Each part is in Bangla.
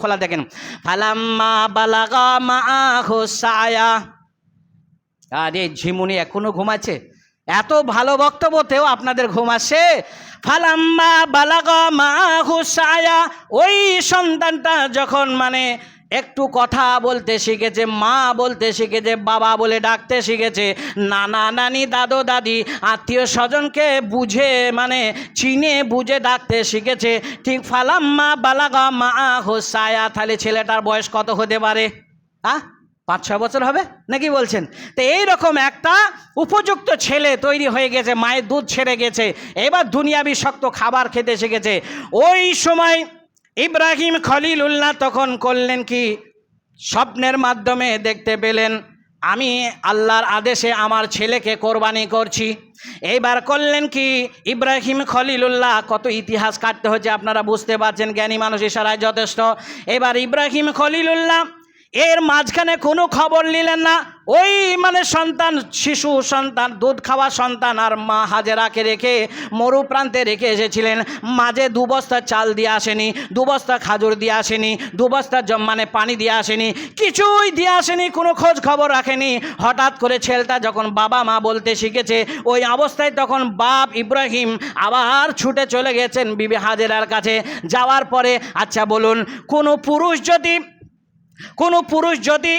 খোলা দেখেন। ফালাম্মা বালাগা মা সায়া আরে ঝিমুনি এখনও ঘুমাচ্ছে? এত ভালো বক্তব্যতেও আপনাদের ঘুম আসে? ফালাম্মা বালাগা মা সায়া ওই সন্তানটা যখন মানে একটু কথা বলতে শিখেছে, মা বলতে শিখেছে, বাবা বলে ডাকতে শিখেছে। নানা নানি, দাদু দাদি, আত্মীয় স্বজনকে বুঝে মানে চিনে বুঝে ডাকতে শিখেছে। ঠিক ফালাম্মা বালাগা মা হোসায়া তাহলে ছেলেটার বয়স কত হতে পারে? হ্যাঁ পাঁচ, ছয় বছর হবে? নাকি বলছেন? তো এই রকম একটা উপযুক্ত ছেলে তৈরি হয়ে গেছে, মায়ের দুধ ছেড়ে গেছে। এবার দুনিয়াবি শক্ত খাবার খেতে শিখেছে। ওই সময় ইব্রাহিম খলিল উল্লাহ তখন করলেন কি? স্বপ্নের মাধ্যমে দেখতে পেলেন, আমি আল্লাহর আদেশে আমার ছেলেকে কোরবানি করছি। এইবার করলেন কি? ইব্রাহিম খলিলুল্লাহ, কত ইতিহাস কাটতে হচ্ছে আপনারা বুঝতে পারছেন, জ্ঞানী মানুষ ইশারায় যথেষ্ট। এবার ইব্রাহিম খলিলুল্লাহ এর মাঝখানে কোনো খবর নিলেন না। ওই মানে সন্তান, শিশু সন্তান, দুধ খাওয়া সন্তান আর মা হাজেরাকে রেখে মরু প্রান্তে রেখে এসেছিলেন। মাঝে দু বস্তা চাল দিয়ে আসেনি, দু বস্তা খাজুর দিয়ে আসেনি, দু বস্তা জম- মানে পানি দিয়ে আসেনি, কিছুই দিয়ে আসেনি, কোনো খোঁজ খবর রাখেনি। হঠাৎ করে ছেলেটা যখন বাবা মা বলতে শিখেছে, ওই অবস্থায় তখন বাপ ইব্রাহিম আবার ছুটে চলে গেছেন বিবি হাজেরার কাছে। যাওয়ার পরে আচ্ছা বলুন, কোনো পুরুষ যদি কোনো পুরুষ যদি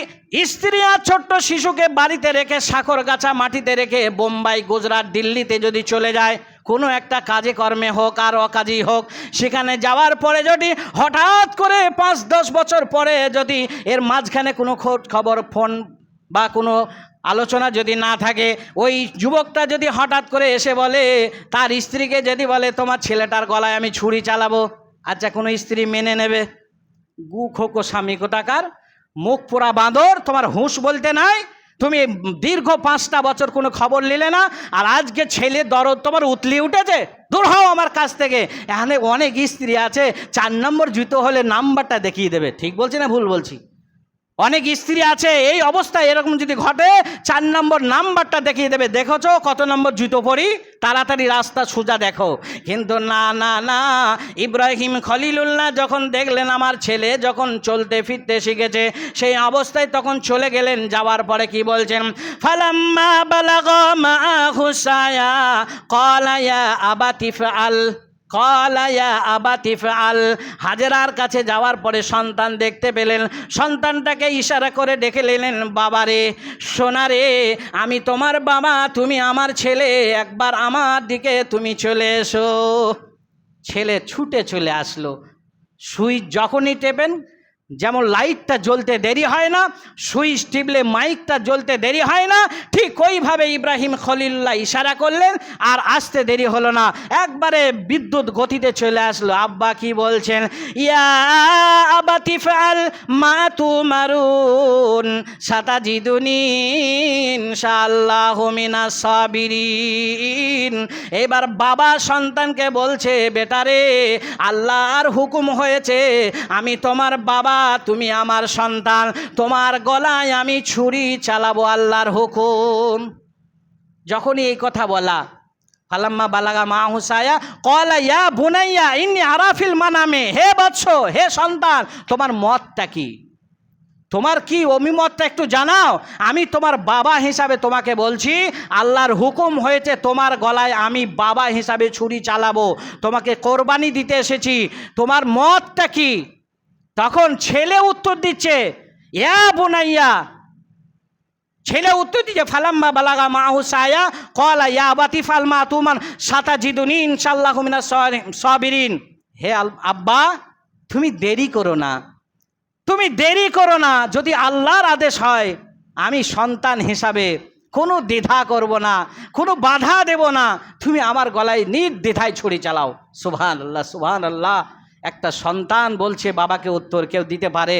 স্ত্রী আর ছোট্ট শিশুকে বাড়িতে রেখে সাখর গাছা মাটিতে রেখে বোম্বাই, গুজরাট, দিল্লিতে যদি চলে যায়, কোনো একটা কাজে কর্মে হোক আর অকাজেই হোক, সেখানে যাওয়ার পরে যদি হঠাৎ করে পাঁচ, দশ বছর পরে যদি এর মাঝখানে কোনো খোঁজ খবর, ফোন বা কোনো আলোচনা যদি না থাকে, ওই যুবকটা যদি হঠাৎ করে এসে বলে, তার স্ত্রীকে যদি বলে, তোমার ছেলেটার গলায় আমি ছুরি চালাবো আচ্ছা কোনো স্ত্রী মেনে নেবে? গু খোকো স্বামী কোটাকার মুখ পোড়া বাঁদর তোমার হুঁশ বলতে নাই, তুমি দীর্ঘ পাঁচটা বছর কোনো খবর নিলে না, আর আজকে ছেলে দরদ তোমার উতলি উঠেছে, দূর হও আমার কাছ থেকে। এখানে অনেক স্ত্রী আছে, চার নম্বর জুতো হলে নাম্বারটা দেখিয়ে দেবে। ঠিক বলছি না ভুল বলছি? অনেক স্ত্রী আছে, এই অবস্থায় এরকম যদি ঘটে, চার নম্বর নাম্বারটা দেখিয়ে দেবে, দেখেছ কত নম্বর জুতো পরি? তাড়াতাড়ি রাস্তা সোজা দেখো। কিন্তু না না না, ইব্রাহিম খলিলুল্লাহ যখন দেখলেন আমার ছেলে যখন চলতে ফিরতে শিখেছে, সেই অবস্থায় তখন চলে গেলেন, যাওয়ার পরে কি বলছেন? ফালাম্মা মা হুসায়া ক্বালা ইয়া আবাতি ফাআল কলায়া আবাতিফ আল হাজেরার কাছে যাওয়ার পরে সন্তান দেখতে পেলেন। সন্তানটাকে ইশারা করে ডেকে নিলেন, বাবারে সোনারে আমি তোমার বাবা, তুমি আমার ছেলে, একবার আমার দিকে তুমি চলে এসো। ছেলে ছুটে চলে আসলো। সুইচ যখনই টেপেন যেমন লাইটটা জ্বলতে দেরি হয় না, সুইচ টিপলে মাইকটা জ্বলতে দেরি হয় না, ঠিক ওইভাবে ইব্রাহিম খলিল্লা ইশারা করলেন আর আসতে দেরি হলো না। একবারে বিদ্যুৎ গতিতে চলে আসলো। আব্বা কি বলছেন? ইয়া আবাতি ফাল মা তু মারুন সাতাজিদুনি ইনশাআল্লাহ মিনা সাবিরিন। এবার বাবা সন্তানকে বলছে বেটারে আল্লাহর হুকুম হয়েছে, আমি তোমার বাবা, তুমি আমার সন্তান, তোমার গলায় আমি ছুরি চালাবো আল্লাহর হুকুম। যখনই এই কথা বলা ফালাম্মা বালাগা মা হুসায়া, কলা ইয়া বুনাইয়া, ইন্নি আরাফিল মানামে, হে বৎস হে সন্তান, তোমার মতটা কি? তোমার কি অভিমতটা একটু জানাও? আমি তোমার বাবা হিসাবে তোমাকে বলছি, আল্লাহর হুকুম হয়েছে তোমার গলায় আমি বাবা হিসাবে ছুরি চালাবো। তোমাকে কোরবানি দিতে এসেছি। তোমার মতটা কি? তখন ছেলে উত্তর দিচ্ছে, ইয়া বুনাইয়া ছেলে উত্তর দিচ্ছে ফালাম্মা বালাগা মাহু সায়া, কলা ইয়া বাতি ফালমা তুমান সাতা জিদুনি ইনশাল্লাহ মিনা সবিরিন। হে আব্বা, তুমি দেরি করো না। তুমি দেরি করো না, যদি আল্লাহর আদেশ হয়, আমি সন্তান হিসাবে কোনো দ্বিধা করব না, কোনো বাধা দেব না, তুমি আমার গলায় নির্দ্বিধায় ছুরি চালাও। সুবহান আল্লাহ সুবহান আল্লাহ একটা সন্তান বলছে, বাবাকে উত্তর কেউ দিতে পারে?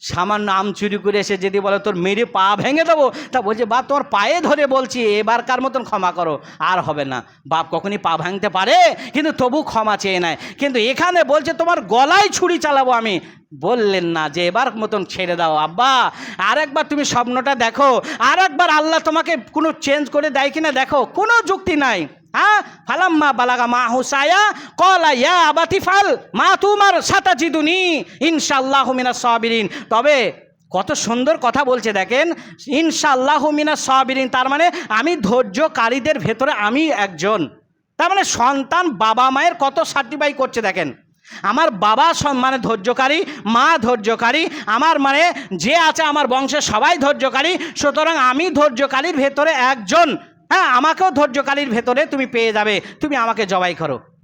সামান্য আম চুরি করে এসে যদি বলে, তোর মেরে পা ভেঙে দেবো? তা বলছে, বাপ তোর পায়ে ধরে বলছি এবার কার মতন ক্ষমা করো। আর হবে না। বাপ কখনই পা ভাঙতে পারে, কিন্তু তবু ক্ষমা চেয়ে নেয়। কিন্তু এখানে বলছে, তোমার গলায় ছুরি চালাবো আমি। বললেন না যে এবার মতন ছেড়ে দাও। আব্বা, আরেকবার তুমি স্বপ্নটা দেখো। আর একবার আল্লাহ তোমাকে কোনো চেঞ্জ করে দেয় কিনা দেখো। কোনো যুক্তি নাই। হ্যাঁ? ফালাম্মা বালাগা মা হুসায়া, কলা ইয়া আবাতি ফাল, মা তোমার সাতা জিদুনি ইনশাল্লাহ মিনা সাবিরিন। তবে কত সুন্দর কথা বলছে দেখেন ইনশাল্লাহ মিনা সাবিরিন। তার মানে আমি ধৈর্যকারীদের ভেতরে আমি একজন। তার মানে সন্তান বাবা মায়ের কত সার্টিফাই করছে দেখেন। আমার বাবা মানে ধৈর্যকারী, মা ধৈর্যকারী, আমার মানে যে আছে আমার বংশে সবাই ধৈর্যকারী, সুতরাং আমি ধৈর্যকারীর ভেতরে একজন। হ্যাঁ আমাকেও ধৈর্যকারীর ভেতরে তুমি পেয়ে যাবে। তুমি আমাকে জবাই করো।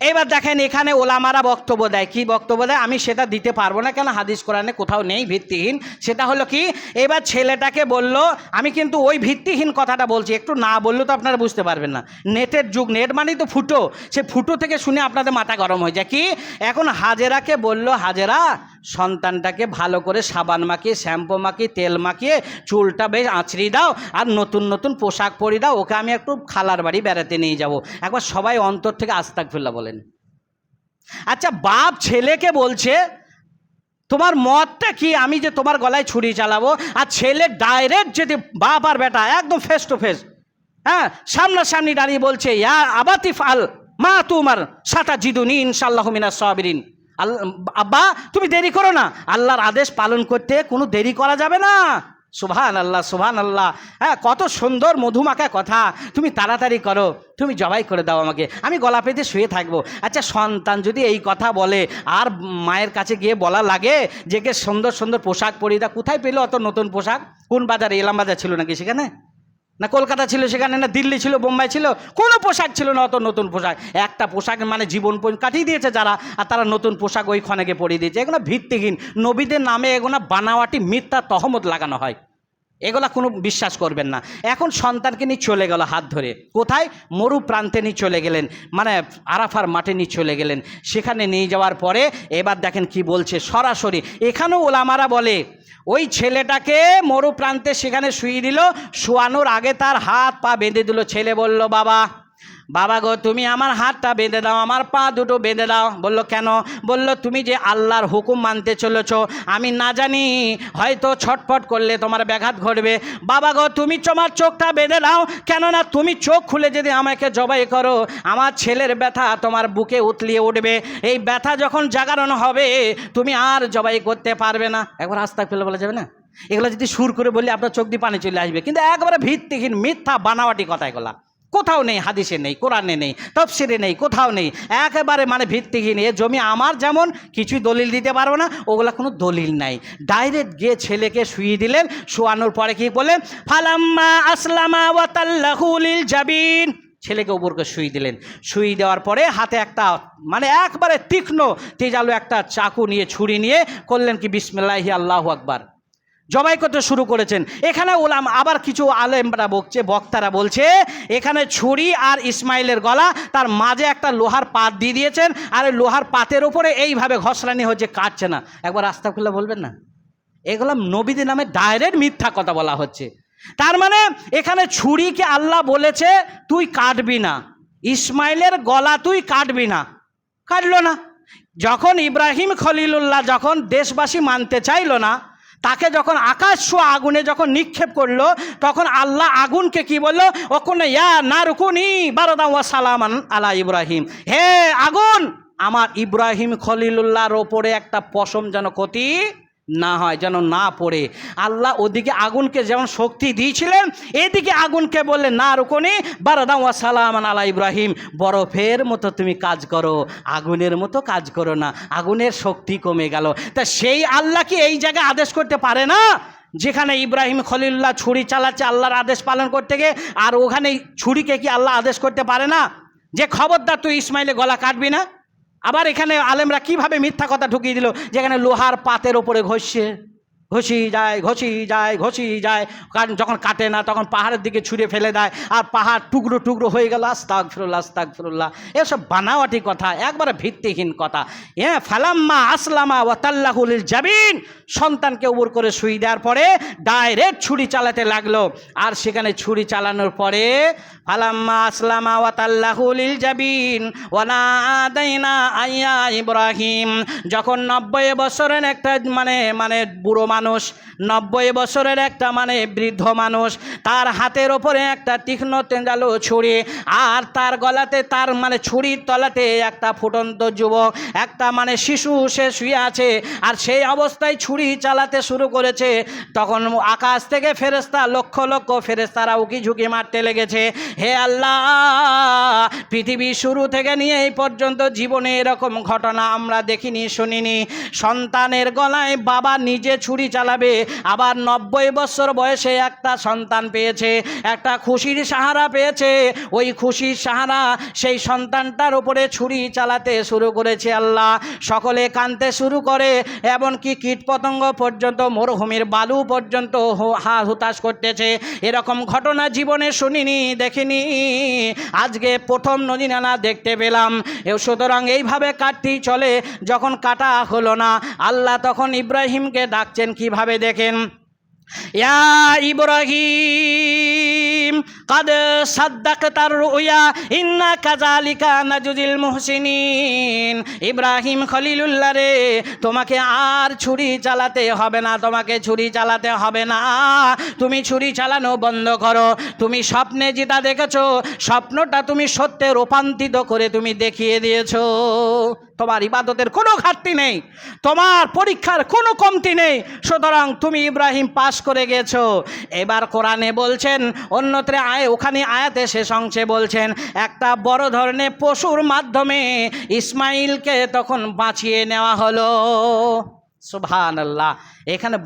এবার দেখেন এখানে ওলামারা বক্তব্য দেয়। কি বক্তব্য দেয়? আমি সেটা দিতে পারব না কেন? হাদিস কোরআনে কোথাও নেই ভিত্তিহীন। সেটা হলো কি? এবার ছেলেটাকে বলল, আমি কিন্তু ওই ভিত্তিহীন কথাটা বলছি। একটু না বললে তো আপনারা বুঝতে পারবেন না। নেটের যুগ, নেট মানেই তো ফুটো। সে ফুটো থেকে শুনে আপনাদের মাথা গরম হয়ে যায়। কি? এখন হাজেরাকে বলল, হাজেরা সন্তানটাকে ভালো করে সাবান মাখিয়ে, শ্যাম্পু মাখিয়ে, তেল মাখিয়ে, চুলটা বেশ আঁচড়ি দাও আর নতুন নতুন পোশাক পরি দাও, ওকে আমি একটু খালার বাড়ি বেড়াতে নিয়ে যাব। একবার সবাই অন্তর থেকে আস্তাক ফিল্লা বলেন। আচ্ছা বাপ ছেলেকে বলছে, তোমার মতটা কি? আমি যে তোমার গলায় ছুরি চালাবো আর ছেলে ডাইরেক্ট যদি বাপ আর বেটা একদম ফেস টু ফেস হ্যাঁ সামনাসামনি দাঁড়িয়ে বলছে, ইয়া আবাতিফ আল মা তোমার সাতা জিদুনি ইনশাল্লাহ মিনা সাবিরিন। আব্বা, তুমি দেরি করো না। আল্লাহর আদেশ পালন করতে কোনো দেরি করা যাবে না। সুভান আল্লাহ সুভান আল্লাহ হ্যাঁ কত সুন্দর, মধুমাখা কথা। তুমি তাড়াতাড়ি করো। তুমি জবাই করে দাও আমাকে। আমি গলা পেতে শুয়ে থাকব। আচ্ছা সন্তান যদি এই কথা বলে, আর মায়ের কাছে গিয়ে বলা লাগে যে, কে সুন্দর সুন্দর পোশাক পরিয়ে দা কোথায় পেল অত নতুন পোশাক? কোন বাজারে, এলাম বাজার ছিল নাকি সেখানে? না কলকাতা ছিল সেখানে, না দিল্লি ছিল, বোম্বাই ছিল, কোনো পোশাক ছিল না, অত নতুন পোশাক। একটা পোশাক মানে জীবন কাটিয়ে দিয়েছে যারা, আর তারা নতুন পোশাক ওই ক্ষণেকে পরিয়ে দিয়েছে। এগুলো ভিত্তিহীন। নবীদের নামে এগুলো বানাওয়াটি মিথ্যা তহমত লাগানো হয়। এগুলা কোনো বিশ্বাস করবেন না। এখন সন্তানকে নিয়ে চলে গেল হাত ধরে। কোথায়? মরু প্রান্তে নিয়ে চলে গেলেন। মানে আরাফার মাঠে নিয়ে চলে গেলেন। সেখানে নিয়ে যাওয়ার পরে এবার দেখেন কি বলছে সরাসরি। এখানেও ওলামারা বলে, ওই ছেলেটাকে মরু প্রান্তে সেখানে শুয়ে দিল, শোয়ানোর আগে তার হাত পা বেঁধে দিল। ছেলে বলল, বাবা বাবা গো, তুমি আমার হাতটা বেঁধে দাও, আমার পা দুটো বেঁধে দাও। বলল, কেন? বলল, তুমি যে আল্লাহর হুকুম মানতে চলেছ, আমি না জানি, হয়তো ছটফট করলে তোমার ব্যাঘাত ঘটবে। বাবা গো, তুমি তোমার চোখটা বেঁধে দাও, কেননা তুমি চোখ খুলে যদি আমাকে জবাই করো, আমার ছেলের ব্যথা তোমার বুকে উতলিয়ে উঠবে। এই ব্যথা যখন জাগারণ হবে, তুমি আর জবাই করতে পারবে না। একবার আস্তা ফেলে বলা যাবে না? এগুলো যদি সুর করে বললে আপনার চোখ দিয়ে পানি চলে আসবে। কিন্তু একবারে ভিত্তিহীন মিথ্যা বানাওয়াটি কথা এগুলা। কোথাও নেই, হাদিসে নেই, কোরআনে নেই, তফসিরে নেই, কোথাও নেই। একেবারে মানে ভিত্তিহীন। এ জমি আমার যেমন কিছুই দলিল দিতে পারব না, ওগুলা কোনো দলিল নাই। ডাইরেক্ট গিয়ে ছেলেকে শুয়ে দিলেন, শোয়ানোর পরে কি বললেন? ফালাম্মা আসলামা ওয়াতাল্লাহুলিল জাবিন। ছেলেকে উপরকে শুয়ে দিলেন। শুয়ে দেওয়ার পরে হাতে একটা মানে একবারে তীক্ষ্ণ, তেজালো একটা চাকু নিয়ে, ছুরি নিয়ে করলেন কি, বিসমিল্লাহি আল্লাহু আকবার। জবাই করতে শুরু করেছেন। এখানে ওলাম, আবার কিছু আলেমরা বকছে, বক্তারা বলছে, এখানে ছুরি আর ইসমাইলের গলা, তার মাঝে একটা লোহার পাত দিয়ে দিয়েছেন, আর ওই লোহার পাতের ওপরে এইভাবে ঘষরানি হচ্ছে, কাটছে না। একবার রাস্তা খুলে বলবেন না? এগুলো নবীদের নামে ডাইরেক্ট মিথ্যা কথা বলা হচ্ছে। তার মানে এখানে ছুরিকে আল্লাহ বলেছে, তুই কাটবি না। ইসমাইলের গলা তুই কাটবি না। কাটলো না। যখন ইব্রাহিম খলিলুল্লাহ যখন দেশবাসী মানতে চাইলো না তাকে যখন আকাশ ছোঁয়া আগুনে যখন নিক্ষেপ করল, তখন আল্লাহ আগুনকে কি বলল? ওখানে ইয়া না রুকুনি বারদা ওয়া সালামান আলা ইব্রাহিম। হে আগুন, আমার ইব্রাহিম খলিলুল্লাহর ওপরে একটা পশম যেন ক্ষতি না হয়, যেন না পড়ে। আল্লাহ ওদিকে আগুনকে যেমন শক্তি দিয়েছিলেন, এদিকে আগুনকে বললেন না রুকনি বারদা ওয়া সালামান আলা ইব্রাহিম, বরফের মতো তুমি কাজ করো, আগুনের মতো কাজ করো না, আগুনের শক্তি কমে গেল। তা সেই আল্লাহ কি এই জায়গায় আদেশ করতে পারে না? যেখানে ইব্রাহিম খলিল্লাহ ছুরি চালাচ্ছে আল্লাহর আদেশ পালন করতে গিয়ে, আর ওখানে ছুরিকে কি আল্লাহ আদেশ করতে পারে না? যে খবরদার তুই ইসমাইলে গলা কাটবি না? আবার এখানে আলেমরা কীভাবে মিথ্যা কথা ঢুকিয়ে দিল? যেখানে লোহার পাতের ওপরে ঘষছে। ঘষি যায় ঘষি যায় ঘষি যায়। কারণ যখন কাটে না, তখন পাহাড়ের দিকে ছুঁড়ে ফেলে দেয়। আর পাহাড় টুকরো টুকরো হয়ে গেল আস্তাক ফিরুল্লাহ আস্তাক ফিরুল্লাহ এসব বানাওয়াটি কথা, একবারে ভিত্তিহীন কথা। হ্যাঁ ফালাম্মা আসলামা ওয়াতাল্লাহুল জাবিন। সন্তানকে উবর করে শুই দেওয়ার পরে ডাইরেক্ট ছুরি চালাতে লাগল। আর সেখানে ছুরি চালানোর পরে ফালাম্মা আসলামা ওয়াতাল্লাহুল জাবিন। আদাইনা আইয়া ইব্রাহিম। যখন নব্বই বছরের একটা মানে মানে বুড়ো মানুষ, নব্বই বছরের একটা মানে বৃদ্ধ মানুষ, তার হাতের ওপরে একটা তীক্ষ্ণ তেঁজালো ছুরি আর তার গলাতে তার মানে ছুরির তলাতে একটা ফুটন্ত যুবক, একটা মানে শিশু সে শুয়ে আছে আর সেই অবস্থায় ছুরি চালাতে শুরু করেছে। তখন আকাশ থেকে ফেরেস্তা লক্ষ লক্ষ ফেরেস্তারা উকি ঝুঁকি মারতে লেগেছে। হে আল্লাহ, পৃথিবী শুরু থেকে নিয়ে এই পর্যন্ত জীবনে এরকম ঘটনা আমরা দেখিনি, শুনিনি। সন্তানের গলায় বাবা নিজে ছুরি চালাবে। আবার নব্বই বছর বয়সে একটা সন্তান পেয়েছে, একটা খুশির সাহারা পেয়েছে। ওই খুশির সাহারা সেই সন্তানটার উপরে ছুরি চালাতে শুরু করেছে আল্লাহ। সকলে কানতে শুরু করে, এমনকি কীটপতঙ্গ পর্যন্ত, মরুভূমির বালু পর্যন্ত হো- হুতাশ করতেছে। এরকম ঘটনা জীবনে শুনিনি, দেখিনি। আজকে প্রথম নদীনানা দেখতে পেলাম। সুতরাং এইভাবে কাটতেই চলে, যখন কাটা হলো না। আল্লাহ তখন ইব্রাহিমকে ডাকছেন কীভাবে দেখেন? ইয়া ইব্রাহিম কাদ সাদ্দাকতার রুয়া ইন্না কাজালিকা নাজুজিল মুহসিনিন ইব্রাহিম খলিলুল্লাহ রে, তোমাকে আর ছুরি চালাতে হবে না, তোমাকে ছুরি চালাতে হবে না। তুমি ছুরি চালানো বন্ধ করো। তুমি স্বপ্নে যেটা দেখেছ, স্বপ্নটা তুমি সত্যে রূপান্তরিত করে তুমি দেখিয়ে দিয়েছ। তোমার ইবাদতের কোনো ঘাটতি নেই, তোমার পরীক্ষার কোনো কমতি নেই। সুতরাং তুমি ইব্রাহিম পাশ করে গেছো। এবার কোরআনে বলছেন, অন্যত্রে আয় ওখানে আয়াতে শেষ অংশে বলছেন, একটা বড় ধরনের পশুর মাধ্যমে ইসমাইলকে তখন বাঁচিয়ে নেওয়া হলো। সুবহান আল্লাহ এখানে